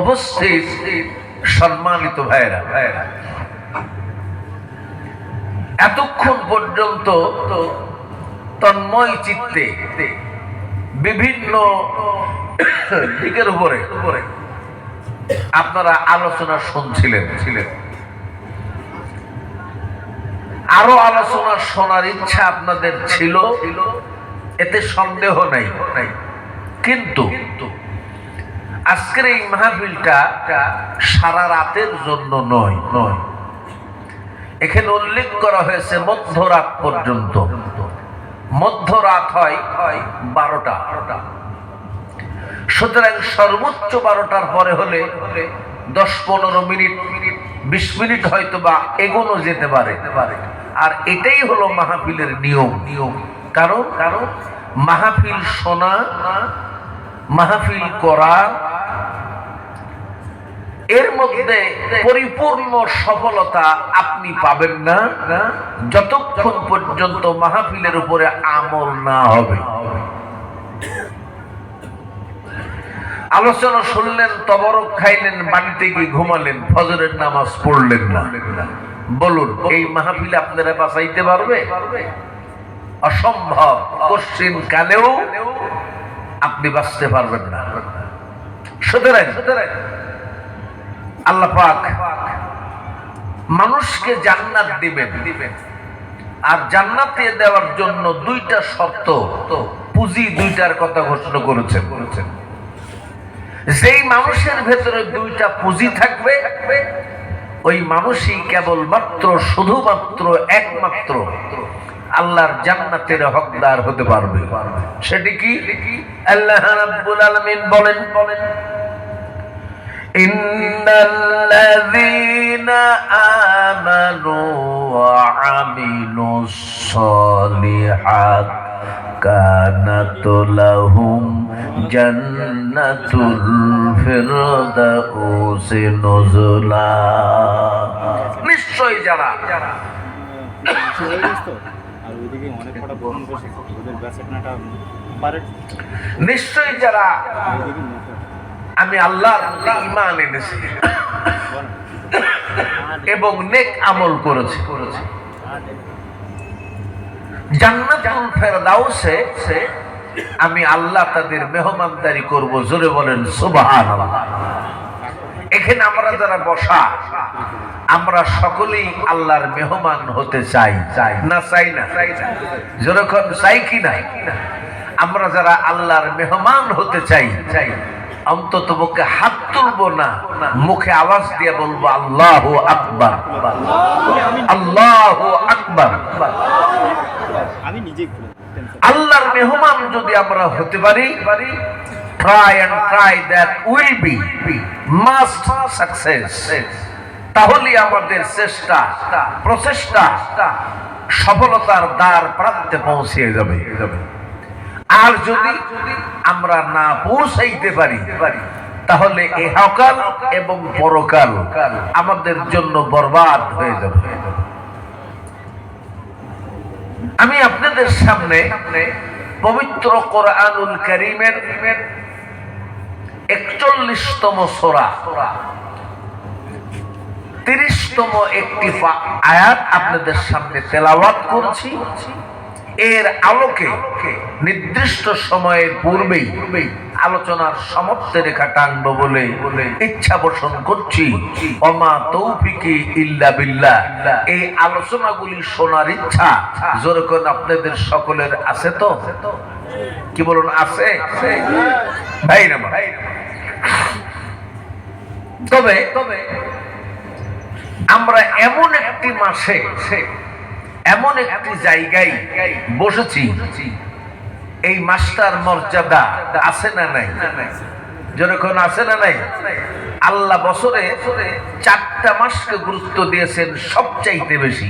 উপস্থিত সম্মানিত ভাইরা এতক্ষণ পর্যন্ত তন্ময় চিত্তে বিভিন্ন দিকের উপরে আপনারা আলোচনা শুনছিলেন। ছিলেন আরও আলোচনা শোনার ইচ্ছা আপনাদের ছিল, এতে সন্দেহ নাই। কিন্তু আজকের এই মাহফিলটা সারা রাতের জন্য নয় নয়। এখানে উল্লেখ করা হয়েছে মধ্যরাত পর্যন্ত। মধ্যরাত হয় বারোটা। সুতরাং সর্বোচ্চ বারোটার পরে হলে দশ পনেরো মিনিট, বিশ মিনিট হয়তো বা এগোনো যেতে পারে। আর এটাই হলো মাহফিলের নিয়ম নিয়ম। কারণ? কারণ? মাহফিল শোনা, মাহফিল করা এর মধ্যে পরিপূর্ণ সফলতা আপনি পাবেন না। যতক্ষণ পর্যন্ত মাহফিলের উপরে আমল না হবে। আলোচনা শুনলেন, তবরক খাইলেন, বাড়িতে গিয়ে ঘুমালেন, ফজরের নামাজ পড়লেন না। বলুন, এই মাহফিলে আপনারা বাঁচাইতে পারবে? অসম্ভব। কোশ্চিন কালেও আপনি বাঁচতে পারবেন না। সুতরাং আল্লাহ পাক মানুষকে জান্নাত দিবেন। দিবেন আর জান্নাতে দেওয়ার জন্য দুইটা শর্ত পুঁজি দুইটার কথা ঘোষণা করেছেন। করেছেন যেই মানুষের ভেতরে দুইটা পুঁজি থাকবে, ওই মানুষই কেবলমাত্র, শুধুমাত্র একমাত্র আল্লাহর জান্নাতের হকদার হতে পারবে। সেটি কি? আল্লাহ রাব্বুল আলামিন বলেন বলেন إن الذين آمنوا وعملوا الصالحات كانت لهم جنة الفردوس نزلا নিশ্চয় যারা আর ওইদিকে অনেক কটা ভ্রমণ বসেছে ওদের বেচাকেনাটা পারে নিশ্চয় যারা ওইদিকে মুখে আমি আল্লাহর প্রতি ঈমান এনেছি। এবং নেক আমল করেছি। করেছি আমি আল্লাহ তাদের মেহমানদারি করব, জোরে বলেন এখানে আমরা যারা বসা, আমরা সকলেই আল্লাহর মেহমান হতে চাই। চাই না চাই না? যেরকম চাই কি না? আমরা যারা আল্লাহর মেহমান হতে চাই চাই অন্তত মুখে হাত তুলবো না মুখে আওয়াজ দিয়ে বলব আল্লাহ আকবার। আল্লাহ আকবার। আল্লাহর মেহমান যদি আমরা হতে পারি তাহলে আমাদের চেষ্টা প্রচেষ্টা সফলতার দ্বার প্রান্তে পৌঁছে যাবে। আর যদি আমরা না পৌঁছাইতে পারি, তাহলে এহকাল এবং পরকাল আমাদের জন্য বরবাদ হয়ে যাবে। আমি আপনাদের সামনে পবিত্র কোরআনুল করিমের একচল্লিশতম সোরা, তিরিশতম একটি আয়াত আপনাদের সামনে তেলাওয়াত করছি। এর আলোকে নির্দিষ্ট সময়ের পূর্বেই আলোচনার সমাপ্তি রেখা টানবো বলে ইচ্ছা পোষণ করছি। অমা তৌফিকি ইল্লা বিল্লাহ। এই আলোচনাগুলি শোনার ইচ্ছা যেরকম আপনাদের সকলের আছে তো? কি বলুন, আছে? ভাই না, ভাই তবে তবে আমরা এমন একটি মাসে এমন একটি জায়গায় বসেছি। এই মাস্টার মর্যাদা আছে না নাই? যেরকম আছে না নাই? আল্লাহ বছরে চারটা মাসকে গুরুত্ব দিয়েছেন সবচাইতে বেশি।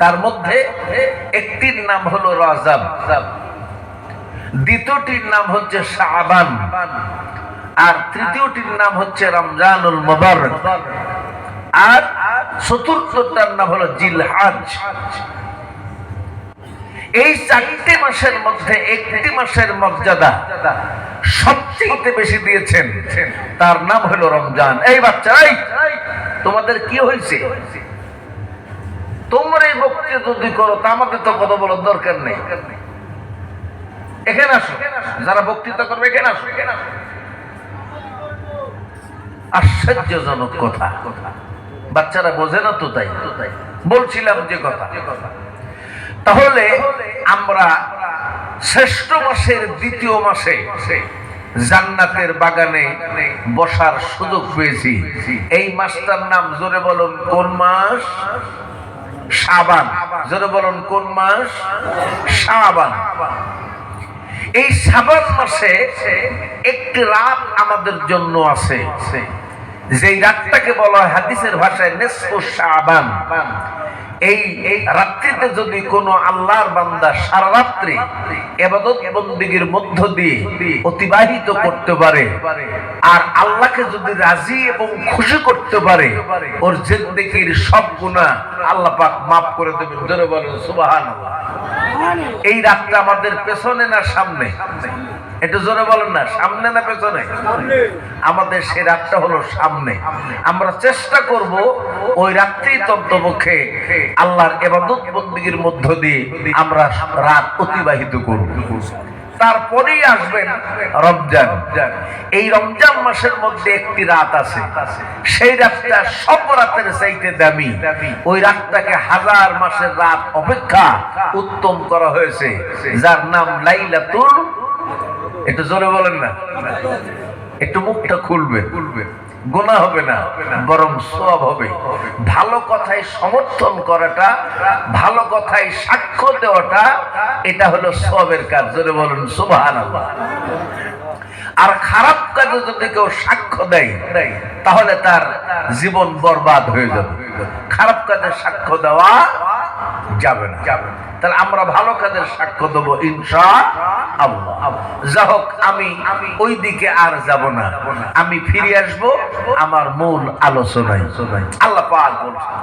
তার মধ্যে একটির নাম হলো রাজাব। দ্বিতীয়টির নাম হচ্ছে শাহবান আর তৃতীয়টির নাম হচ্ছে রমজানুল মুবারক। আর চতুর্থটার নাম হলো জিলহাজ। এই চারটি মাসের মধ্যে একটি মাসের মর্যাদা সবচেয়ে বেশি দিয়েছেন। তার নাম হলো রমজান। এই বাচ্চা তোমাদের কি হয়েছে? তোমরা এই বক্তৃতা যদি করো, তা আমাদের তো কথা বলার দরকার নেই। এখানে আসো। যারা বক্তৃতা করবে, এখানে আসো। আশ্চর্যজনক কথা কথা। বাচ্চারা বোঝে না তো তাই। বলছিলাম যে কথা। তাহলে আমরা শ্রেষ্ঠ মাসের দ্বিতীয় মাসে জান্নাতের বাগানে বসার সুযোগ পেয়েছি। এই মাসটার নাম জোরে বলুন, কোন মাস? সাবান জোরে বলুন, কোন মাস? সাবান এই সাবান মাসে একটি রাত আমাদের জন্য আছে। যেই রাতটাকে বলা হয় হাদিসের ভাষায় নেসফু সাবান এই রাত্রিতে যদি কোনো আল্লাহর বান্দা সারা রাত্রি এবাদত বন্দিগির মধ্য দিয়ে অতিবাহিত করতে পারে, আর আল্লাহকে যদি রাজি এবং খুশি করতে পারে, ওর জিন্দেগির সব গুণা আল্লাহ পাক মাফ করে দেবেন। ধরে বলেন, সুবহানাল্লাহ। এই রাতটা আমাদের পেছনে না সামনে? একটু জোরে বলেন না, সামনে না পেছনে? আমাদের সেই রাতটা হলো সামনে। আমরা চেষ্টা করব ওই রাত্রি তন্তপক্ষে আল্লাহর এবাদত বন্দীর মধ্য দিয়ে আমরা রাত অতিবাহিত করব। তারপরেই আসবেন রমজান। এই রমজান মাসের মধ্যে একটি রাত আছে। সেই রাতটা সব রাতের চাইতে দামি। ওই রাতটাকে হাজার মাসের রাত অপেক্ষা উত্তম করা হয়েছে। যার নাম লাইলাতুল একটু জোরে বলেন না। একটু মুখটা খুলবে। খুলবে গোনা হবে না, বরং সব হবে। ভালো কথায় সমর্থন করাটা, ভালো কথায় সাক্ষ্য দেওয়াটা, এটা হলো সবের কাজ। জোরে বলুন সুবাহান আর খারাপ কাজে যদি কেউ সাক্ষ্য দেয়, তাহলে তার জীবন বরবাদ হয়ে যাবে। খারাপ কাজে সাক্ষ্য দেওয়া যাবে না। তাহলে আমরা ভালো কাজের সাক্ষ্য দেবো, ইনশা আল্লাহ যা হোক আমি ওই দিকে আর যাব না আমি ফিরে আসব আমার মূল আলোচনায় আল্লাহ পাক বলছেন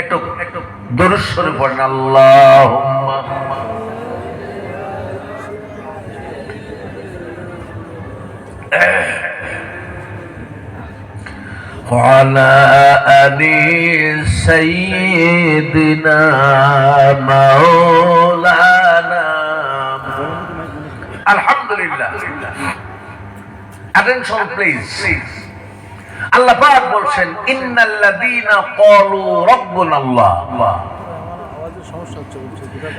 একটু একটু দরুশ্বরে পড়েন আল্লাহ وعلى آل سيدنا مولانا আলহামদুলিল্লাহ আল্লাহ।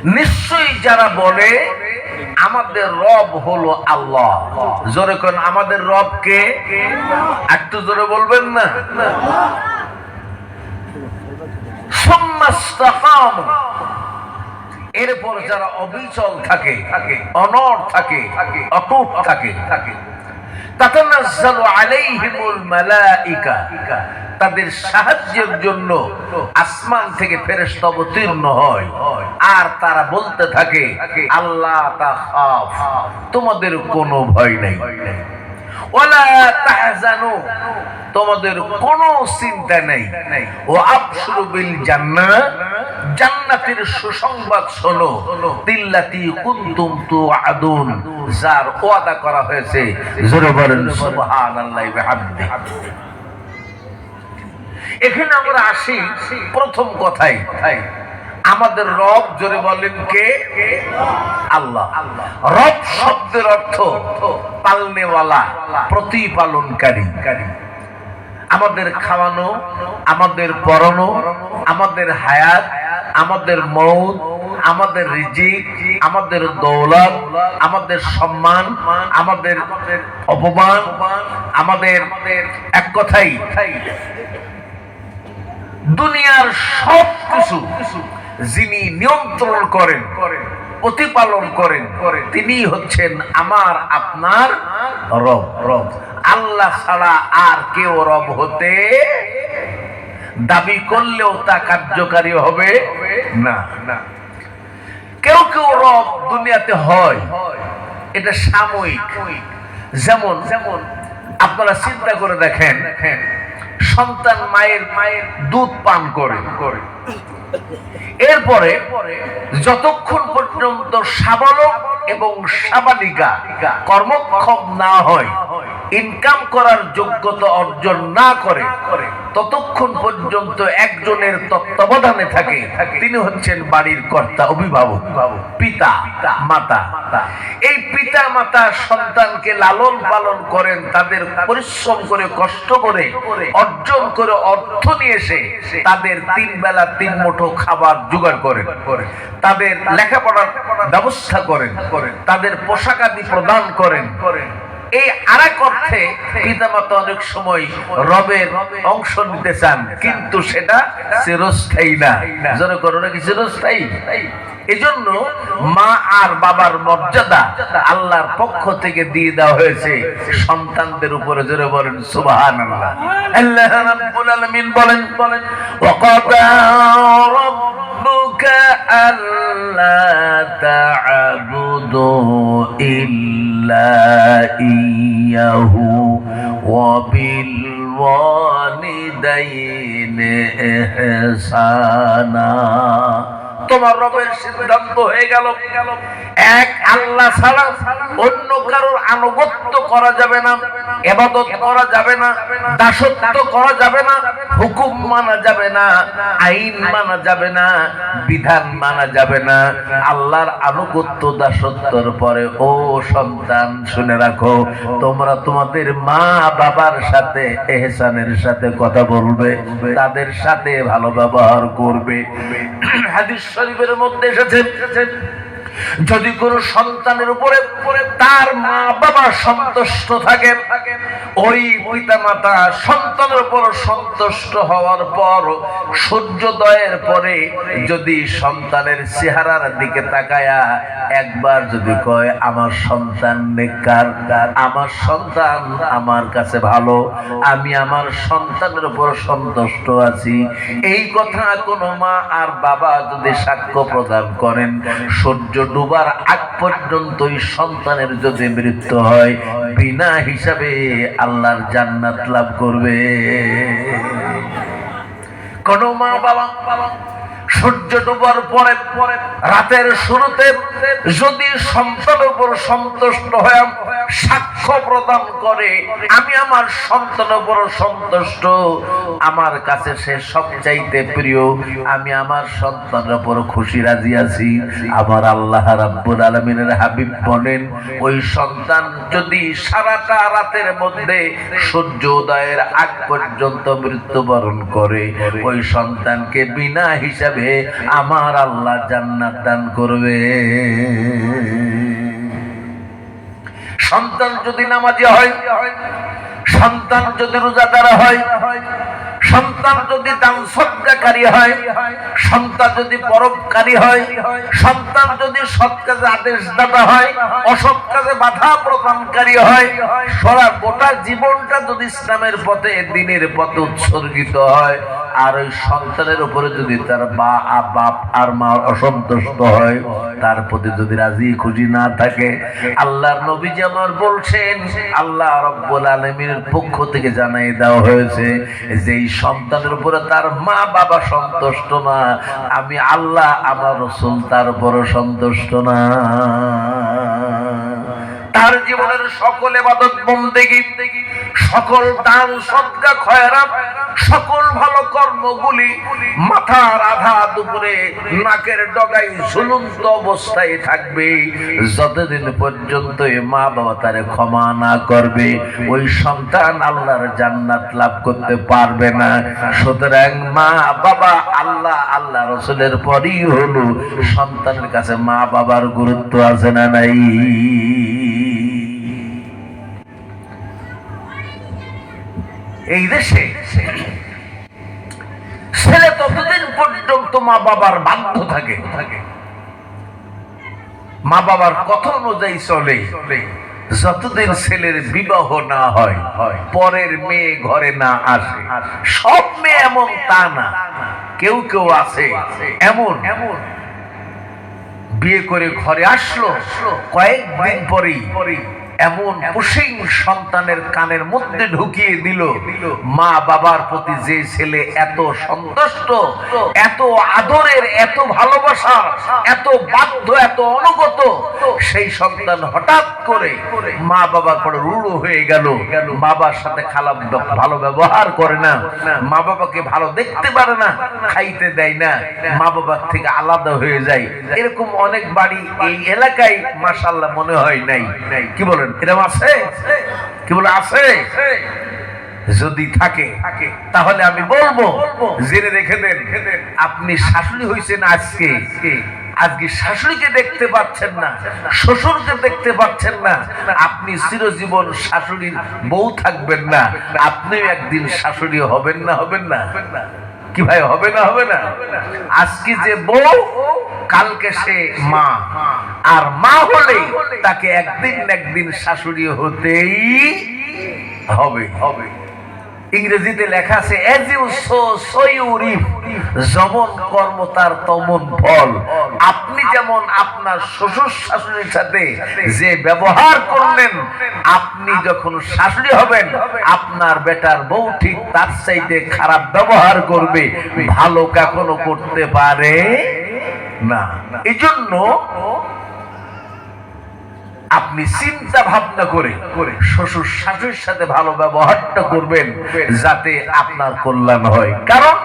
বলছেন যারা বলে, আমাদের রব হলো আল্লাহ। জোরে কোন, আমাদের রব কে? একটু জোরে বলবেন না? এরপর যারা অবিচল থাকে অনর থাকে, অটুট থাকে, তাতানাজ্জালু আলাইহিমুল মালাইকা, তাদের সাহায্যের জন্য আসমান থেকে ফেরেশতা অবতীর্ণ হয়। আর তারা বলতে থাকে, আল্লাহ তাখাফ তোমাদের কোনো ভয় নাই। তোমাদের কোনো চিন্তা নেই। ও আবশুরু বিল জান্নাহ। জান্নাতের সুসংবাদ শোনো তিল্লাতি কুনতুম তুআদুন। যার ওয়াদা করা হয়েছে, জোরে বলেন, সুবহানাল্লাহি বিহামদিহি এখানে আমরা আসি প্রথম কথাই আমাদের রব জোরে বলেন কে? আল্লাহ। রব শব্দের অর্থ পালনেওয়ালা, প্রতিপালনকারী। আমাদের খাওয়ানো, আমাদের পরানো আমাদের হায়াত, আমাদের মৌত আমাদের রিজিক, আমাদের দৌলত, আমাদের সম্মান, আমাদের অপমান, আমাদের এক কথাই, দুনিয়ার সব কিছু যিনি নিয়ন্ত্রণ করেন প্রতিপালন করেন তিনি হচ্ছেন আমার আপনার রব রব। আল্লাহ ছাড়া আর কেউ রব হতে দাবি করলেও তা কার্যকারী হবে না। কেউ কেউ রব দুনিয়াতে হয়, এটা সাময়িক। যেমন যেমন আপনারা চিন্তা করে দেখেন, সন্তান মায়ের মায়ের দুধ পান করে। এরপরে যতক্ষণ পর্যন্ত সাবালক এবং সাবালিকা কর্মক্ষম না হয় ইনকাম করার যোগ্যতা অর্জন না করে ততক্ষণ পর্যন্ত একজনের তত্ত্বাবধানে থাকে, তিনি হচ্ছেন বাড়ির কর্তা, অভিভাবক, পিতা, মাতা। এই পিতা, মাতা সন্তানকে লালন পালন করেন, তাদের পরিশ্রম করে, কষ্ট করে, অর্জন করে, অর্থ নিয়ে এসে তাদের তিন বেলা তিন মুঠো খাবার জোগাড় করেন। তাদের লেখাপড়ার ব্যবস্থা করেন। তাদের পোশাক আদি প্রদান করেন। এই আরেক অর্থে পিতামাতা অনেক সময় রবের অংশ নিতে চান, কিন্তু সেটা চিরস্থায়ী না। যেন করোনা কি চিরস্থায়ী? এজন্য মা আর বাবার মর্যাদা আল্লাহর পক্ষ থেকে দিয়ে দেওয়া হয়েছে। সন্তানদের উপরে জোরে বলেন, সুবহানাল্লাহ। আল্লাহ রাব্বুল আলামিন বলেন বলেন ওয়াকাদা রাব্বুকা আল্লা তা'বুদু ইল্লা বিল ওয়ালিদাইনি ইহসানা তোমার রবের সিদ্ধান্ত হয়ে গেল। এক আল্লাহ ছাড়া অন্য কারোর আনুগত্য করা যাবে না, এবাদত করা যাবে না, দাসত্ব করা যাবে না, হুকুম মানা যাবে না, আইন মানা যাবে না, বিধান মানা যাবে না। আল্লাহর আনুগত্য দাসত্বর পরে, ও সন্তান, শুনে রাখো, তোমরা তোমাদের মা বাবার সাথে, এহসানের সাথে কথা বলবে, তাদের সাথে ভালো ব্যবহার করবে। হাদিস শরীফের মধ্যে এসেছে যদি কোন সন্তানের উপরে তার মা বাবা সন্তুষ্ট থাকে ওই পিতা মাতা সন্তানের উপর সন্তুষ্ট হওয়ার পর সূর্যোদয়ের পরে যদি সন্তানের চেহারার দিকে তাকায়া একবার যদি কয়, আমার সন্তান নেকার আমার সন্তান আমার কাছে ভালো, আমি আমার সন্তানের উপর সন্তুষ্ট আছি। এই কথা কোনো মা আর বাবা যদি সাক্ষ্য প্রদান করেন, সূর্য ডুবার আগ পর্যন্ত ওই সন্তানের যদি মৃত্যু হয়, বিনা হিসাবে আল্লাহর জান্নাত লাভ করবে। কোন মা বাবা সূর্য ডুবার পরে পরে রাতের শুরুতে যদি সন্তানের উপর সন্তুষ্ট হয়ে সাক্ষ্য প্রদান করে, আমি আমার সন্তানের উপর সন্তুষ্ট, আমার কাছে সে সবচাইতে প্রিয়, আমি আমার সন্তানের উপর খুশি, রাজি আছি। আমার আল্লাহ রাব্বুল আলামিনের হাবিব বলেন, ওই সন্তান যদি সারাটা রাতের মধ্যে সূর্য উদয়ের আগ পর্যন্ত মৃত্যুবরণ করে, ওই সন্তানকে বিনা হিসাবে আমার আল্লাহ জান্নাত দান করবে। সন্তান যদি নামাজি হয়, সন্তান যদি রোজাদার হয়, সন্তান যদি দান সৎকারী হয়, সন্তান যদি পরবকারী হয়, সন্তান যদি সৎ কাজে আদেশ দাতা হয়, অসৎ কাজে বাধা প্রদানকারী হয়, সারা গোটা জীবনটা যদি ইসলামের পথে, দিনের পথে উৎসর্গিত হয় আর ওই সন্তানের উপরে যদি তার বা বাপ আর মা অসন্তুষ্ট হয়, তার প্রতি যদি রাজি খুশি না থাকে, আল্লাহর নবী আমার বলছেন, আল্লাহ রব্বুল আলমীর পক্ষ থেকে জানাই দেওয়া হয়েছে যে এই সন্তানের উপরে তার মা, বাবা সন্তুষ্ট না, আমি আল্লাহ আমার রসুল তার উপর সন্তুষ্ট না। তার জীবনের সকল এবাদত বন্দেগী সকল দান সদকা খয়রাত, সকল ভালো কর্মগুলি মাথার আধা দুপুরে নাকের ডগায় ঝুলন্ত অবস্থায় থাকবে। যতদিন পর্যন্ত মা বাবা তারে ক্ষমা না করবে, ওই সন্তান আল্লাহর জান্নাত লাভ করতে পারবে না। সুতরাং মা বাবা আল্লাহ আল্লাহ রসুলের পরই হলো সন্তানের কাছে মা বাবার গুরুত্ব আছে না নাই? এই দেশে ছেলে ততদিন পর্যন্ত মা বাবার বাধ্য থাকে। মা বাবার কথা অনুযায়ী চলে। যতদিন ছেলের বিবাহ না হয়, পরের মেয়ে ঘরে না আসে। সব মেয়ে এমন তা না। কেউ কেউ আছে। এমন এমন। বিয়ে করে ঘরে আসলো। কয়েকদিন পরেই এমন পুষিং সন্তানের কানের মধ্যে ঢুকিয়ে দিল, মা বাবার প্রতি যে ছেলে এত সন্তুষ্ট, এত আদরের, এত ভালোবাসা, এত বাধ্য, এত অনুগত, সেই সন্তান হঠাৎ করে মা বাবার পরে রুড়ো হয়ে গেল। বাবার সাথে খারাপ ভালো ব্যবহার করে না, মা বাবাকে ভালো দেখতে পারে না, খাইতে দেয় না, মা বাবার থেকে আলাদা হয়ে যায়। এরকম অনেক বাড়ি এই এলাকায় মাসাল্লাহ মনে হয় নাই। কি বলেন? এরকম আছে? কি বলে, আছে? যদি থাকে, তাহলে আমি বলব, জেনে রেখে দেন, আপনি শাশুড়ি হয়েছেন আজকে। আজকে শাশুড়িকে দেখতে পাচ্ছেন না, শ্বশুরকে দেখতে পাচ্ছেন না। আপনি চিরজীবন শাশুড়ির বউ থাকবেন না। আপনিও একদিন শাশুড়ি হবেন না হবেন না? কি ভাই, হবে না হবে না? আজকে যে বউ কালকে সে মা। আর মা হলে তাকে একদিন একদিন শাশুড়ি হতেই হবে। হবে ইংরেজিতে লেখা আছে এজ কর্ম তার তমন ফল। আপনি যেমন আপনার শ্বশুর শাশুড়ির সাথে যে ব্যবহার করলেন, আপনি যখন শাশুড়ি হবেন, আপনার বেটার বউ ঠিক তার চাইতে খারাপ ব্যবহার করবে। ভালো কখনো করতে পারে না। এই জন্য আপনি চিন্তা ভাবনা করে শ্বশুর শাশুড়ির সাথে ভালো ব্যবহারটা করবেন যাতে আপনার কল্যাণ হয়। কারণ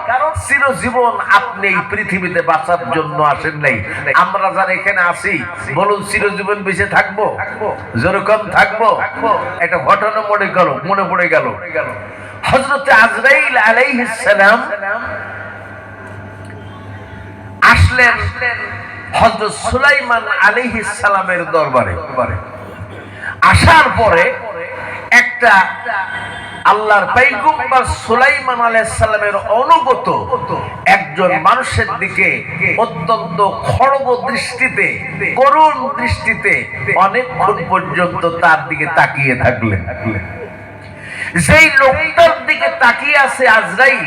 চিরজীবন আপনি এই পৃথিবীতে বাঁচার জন্য আসেন নাই। আমরা যারা এখানে আছি, বলুন চিরজীবন বেঁচে থাকব? যেরকম থাকব? একটা ঘটনা মনে গেল, মনে পড়ে গেল। হজরতে আজরাইল আলাইহিস সালাম আসলেন হজরত সুলাইমান আলাইহিস সালামের দরবারে। আসার পরে একটা আল্লাহর পৈগম্বর সুলাইমান আলাইহিস সালামের অনুগত একজন মানুষের দিকে অত্যন্ত খড়গ দৃষ্টিতে, করুণ দৃষ্টিতে অনেকক্ষণ পর্যন্ত তার দিকে তাকিয়ে থাকলেন। যেই লোকটার দিকে তাকিয়ে আছে আজরাইল